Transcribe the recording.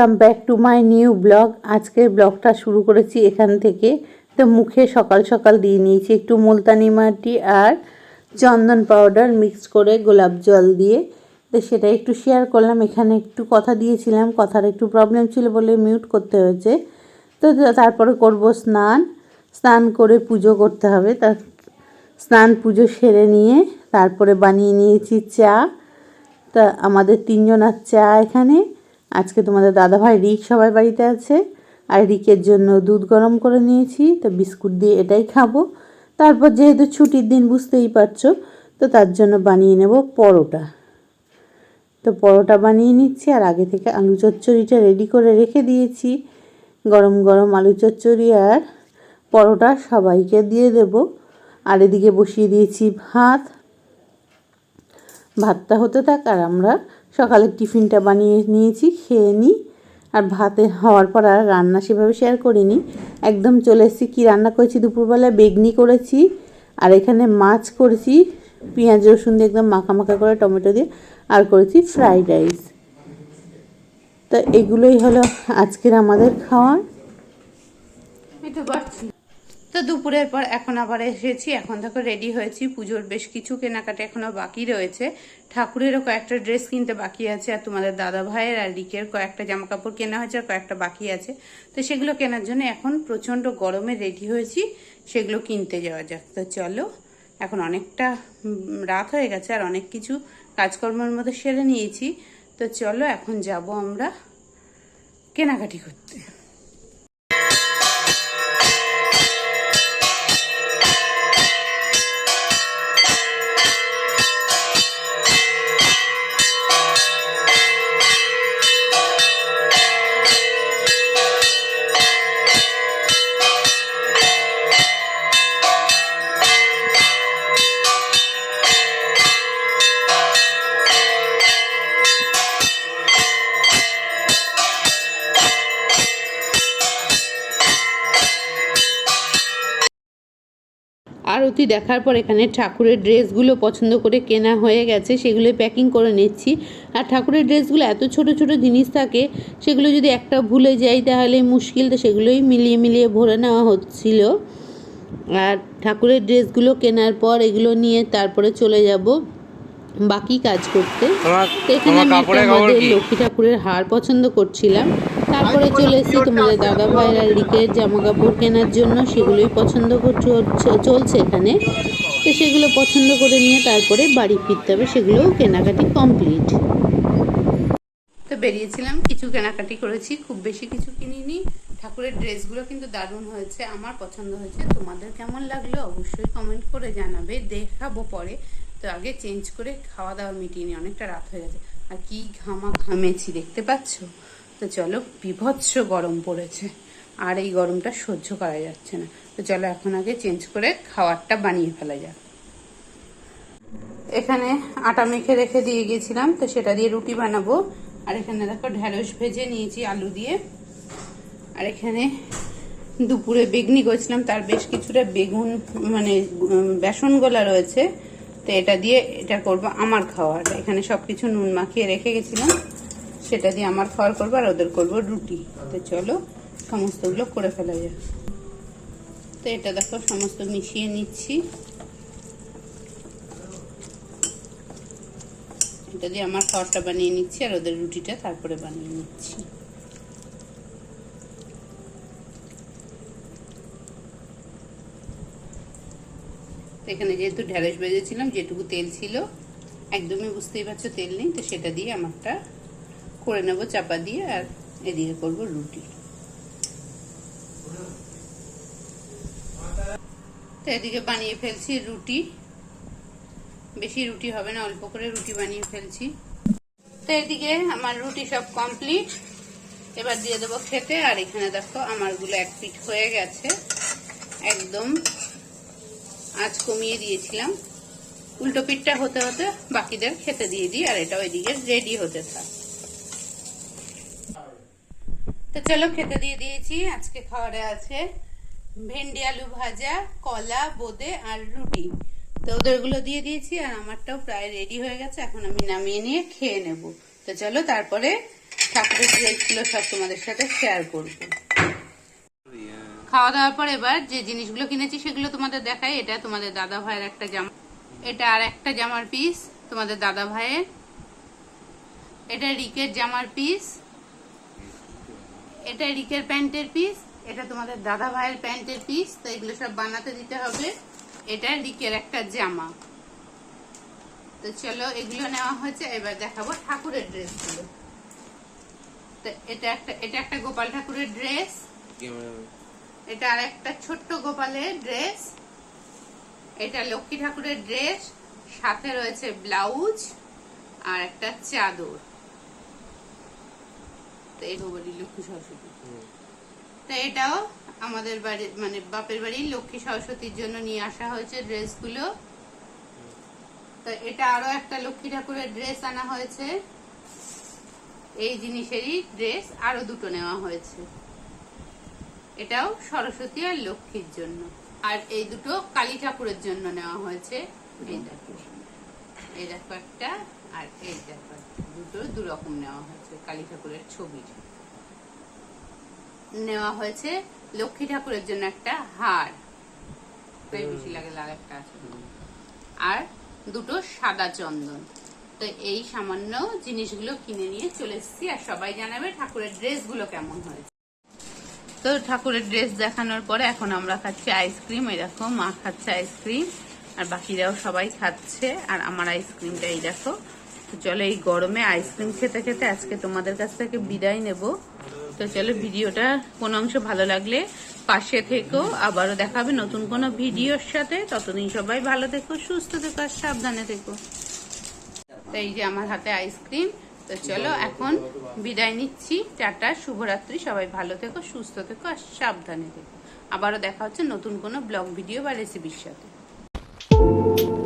Welcome back to my new blog আজকের ব্লগটা শুরু করেছি এখান থেকে। তো মুখে সকাল সকাল দিয়ে নিয়েছি একটু মুলতানি মাটি আর চন্দন পাউডার মিক্স করে গোলাপ জল দিয়ে। তো সেটা একটু শেয়ার করলাম। এখানে একটু কথা দিয়েছিলাম। কথার একটু প্রবলেম ছিল বলে মিউট করতে হয়েছে। তো তারপরে করব স্নান। স্নান করে পুজো করতে হবে। তা স্নান পুজো সেরে নিয়ে তারপরে বানিয়ে নিয়েছি চা। তা আমাদের তিনজনার চা এখানে। আজকে তোমাদের দাদাভাই রিক সবাই বাড়িতে আছে, আর রিকের জন্য দুধ গরম করে নিয়েছি, তো বিস্কুট দিয়ে এটাই খাব। তারপর যেহেতু ছুটির দিন, বুঝতেই পারছ, তো তার জন্য বানিয়ে নেব পরোটা। তো পরোটা বানিয়ে নিচ্ছি, আর আগে থেকে আলু চচ্চড়িটা রেডি করে রেখে দিয়েছি। গরম গরম আলু চচ্চড়ি আর পরোটা সবাইকে দিয়ে দেব। আর এদিকে বসিয়ে দিয়েছি ভাত। ভাতটা হতে থাক, আর আমরা সকালের টিফিনটা বানিয়ে নিয়েছি, খেয়ে নিই। আর ভাতে হওয়ার পর আর রান্না সেভাবে শেয়ার করিনি। একদম চলে এসেছি, কী রান্না করেছি? দুপুরবেলায় বেগনি করেছি, আর এখানে মাছ করেছি, পেঁয়াজ, রসুন দিয়ে একদম মাখা মাখা করে টমেটো দিয়ে, আর করেছি ফ্রাইড রাইস তো এগুলোই হলো আজকের আমাদের খাওয়া একটু বাড়ছি। তো দুপুরের পর এখন আবার এসেছি। এখন দেখো রেডি হয়েছি। পুজোর বেশ কিছু কেনাকাটা এখনও বাকি রয়েছে। ঠাকুরেরও কয়েকটা ড্রেস কিনতে বাকি আছে আর তোমাদের দাদা ভাইয়ের আর রিকের কয়েকটা জামা কাপড় কেনা হয়েছে আর কয়েকটা বাকি আছে। তো সেগুলো কেনার জন্য এখন প্রচণ্ড গরমে রেডি হয়েছি। সেগুলো কিনতে যাওয়া যাক। তো চলো, এখন অনেকটা রাত হয়ে গেছে আর অনেক কিছু কাজকর্মের মধ্যে সেরে নিয়েছি। তো চলো এখন যাব আমরা কেনাকাটি করতে। আরতি দেখার পর এখানে ঠাকুরের ড্রেসগুলো পছন্দ করে কেনা হয়ে গেছে সেগুলো প্যাকিং করে নিচ্ছি। আর ঠাকুরের ড্রেসগুলো এত ছোট ছোট জিনিস থাকে সেগুলো যদি একটা ভুলে যাই তাহলে মুশকিল তো সেগুলোই মিলিয়ে মিলিয়ে ভরে নেওয়া হচ্ছিল। আর ঠাকুরের ড্রেসগুলো কেনার পর এগুলো নিয়ে তারপরে চলে যাব বাকি কাজ করতে। এখানে আমি একটা লক্ষ্মী ঠাকুরের হার পছন্দ করছিলাম। তারপরে চলে এসেছি তোমাদের দাদা ভাইয়ের রিকের জামা কাপড় কেনার জন্য সেগুলোই পছন্দ চলছে এখানে। তো সেগুলো পছন্দ করে নিয়ে তারপরে বাড়ি ফিরতে হবে সেগুলোও কেনাকাটি কমপ্লিট। তো বেরিয়েছিলাম কিছু কেনাকাটি করেছি খুব বেশি কিছু কিনিনি। ঠাকুরের ড্রেসগুলো কিন্তু দারুণ হয়েছে আমার পছন্দ হয়েছে। তোমাদের কেমন লাগল অবশ্যই কমেন্ট করে জানাবে দেখাবো পরে। তো আগে চেঞ্জ করে খাওয়া দাওয়া মিটিয়ে নিই অনেকটা রাত হয়ে গেছে। আর কি ঘামা ঘামেছি দেখতে পাচ্ছ? তো চলো, বিভৎস গরম পড়েছে। আর এই গরমটা সহ্য করা যাচ্ছে না। তো চলো এখন আগে চেঞ্জ করে খাবারটা বানিয়ে ফেলা যাক। এখানে আটা মেখে রেখে দিয়ে গেছিলাম, তো সেটা দিয়ে রুটি বানাবো। আর এখানে দেখো ঢ্যাঁড়স ভেজে নিয়েছি আলু দিয়ে। আর এখানে দুপুরে বেগনি করেছিলাম, তার বেশ কিছুটা বেগুন মানে বেসন গোলা রয়েছে। তো এটা দিয়ে এটা করব আমার খাওয়ার। এখানে সব কিছু নুন মাখিয়ে রেখে গেছিলাম। সেটা দিয়ে আমার খাওয়ার করব আর ওদের করব রুটি। তো চলো, সমস্তগুলো করে ফেলা যায় তো এটা দেখো, সমস্ত মিশিয়ে নিচ্ছি। এটা দিয়ে আমার খাবারটা বানিয়ে নিচ্ছি আর ওদের রুটিটা তারপরে বানিয়ে নিচ্ছি। এখানে যেহেতু ঢ্যাঁড়স ভেজেছিলাম, যেটুকু তেল ছিল, একদমই বুঝতেই পারছ তেল নেই, তো সেটা দিয়ে আমারটা করে নেব, চাপা দিয়ে আর এদিকে করব রুটি। তো এদিকে বানিয়ে ফেলছি রুটি। বেশি রুটি হবে না, অল্প করে রুটি বানিয়ে ফেলছি। তো এদিকে আমার রুটি সব কমপ্লিট। এবার দিয়ে দেবো খেতে। আর এখানে দেখো আমারগুলো এক পিঠ হয়ে গেছে। একদম আঁচ কমিয়ে দিয়েছিলাম। উল্টো পিঠটা হতে হতে বাকিদের খেতে দিয়ে দিই, আর এটা ওইদিকে রেডি হতে থাক। তো চলো খেতে দিয়ে দিয়েছি। আজকে খাবারে আছে ভেন্ডি, আলু ভাজা, কলা, বোঁদে আর রুটি। তো ওদেরগুলো দিয়ে দিয়েছি আর আমারটাও প্রায় রেডি হয়ে গেছে। এখন আমি নামিয়ে নিয়ে খেয়ে নেব। তো চলো তারপরে ঠাকুরের ড্রেসগুলো সব তোমাদের সাথে শেয়ার করব। খাওয়া দাওয়ার পর এবার যে জিনিসগুলো কিনেছি সেগুলো তোমাদের দেখাই। এটা তোমাদের দাদা ভাইয়ের একটা জামা। এটা আর একটা জামার পিস তোমাদের দাদা ভাইয়ের। এটা রিকের জামার পিস এটা রিকের প্যান্টের পিস এটা তোমাদের দাদা ভাইয়ের প্যান্টের পিস তো এগুলো সব বানাতে দিতে হবে। এটা রিকের একটা জামা। তো চলো, এগুলো নেওয়া হয়েছে, এবার দেখাবো ঠাকুরের ড্রেসগুলো। তো এটা একটা এটা একটা গোপাল ঠাকুরের ড্রেস। এটা আর একটা ছোট্ট গোপালের ড্রেস। এটা লক্ষ্মী ঠাকুরের ড্রেস। সাথে রয়েছে ব্লাউজ আর একটা চাদর। তো এই বলি লক্ষ্মী সরস্বতী। তো এটাও আমাদের বাড়ি মানে বাপের বাড়ি লক্ষ্মী সরস্বতীর জন্য নিয়ে আসা হয়েছে ড্রেসগুলো। তো এটা আরও একটা লক্ষ্মী ঠাকুরের ড্রেস আনা হয়েছে। এই জিনিসেরই ড্রেস আরও দুটো নেওয়া হয়েছে। এটাও সরস্বতী আর লক্ষ্মীর জন্য। আর এই দুটো কালী ঠাকুরের জন্য নেওয়া হয়েছে। এই দেখো। এই দেখো একটা আর এই দেখো। দুটো দু রকম নেওয়া হয়েছে কালী ঠাকুরের ছবির নেওয়া হয়েছে লক্ষ্মী ঠাকুরের জন্য একটা হার। বেশি লাগে লাল একটা আছে। আর দুটো সাদা চন্দন। তো এই সামান্য জিনিসগুলো কিনে নিয়ে চলে এসেছি আর সবাই জানাবে ঠাকুরের ড্রেসগুলো কেমন হয়েছে। তো ঠাকুরের ড্রেস দেখানোর পরে এখন আমরা খাচ্ছি আইসক্রিম এরকম মা খাচ্ছে আইসক্রিম। আর বাকিরাও সবাই খাচ্ছে, আর আমার আইসক্রিমটা এই দেখো। চলো এই গরমে আইসক্রিম খেতে খেতে আজকে তোমাদের কাছ থেকে বিদায় নেব। তো চলো ভিডিওটা কোনো অংশ ভালো লাগলে পাশে থেকো। আবারও দেখাবে নতুন কোনো ভিডিওর সাথে। ততদিন সবাই ভালো থেকো, সুস্থ থেকো, আর সাবধানে থেকো। তো এই যে আমার হাতে আইসক্রিম। তো চলো এখন বিদায় নিচ্ছি। টাটা, শুভরাত্রি। সবাই ভালো থেকো, সুস্থ থেকো, আর সাবধানে থেকো। আবারও দেখা হচ্ছে নতুন কোনো ব্লগ, ভিডিও বা রেসিপির সাথে। you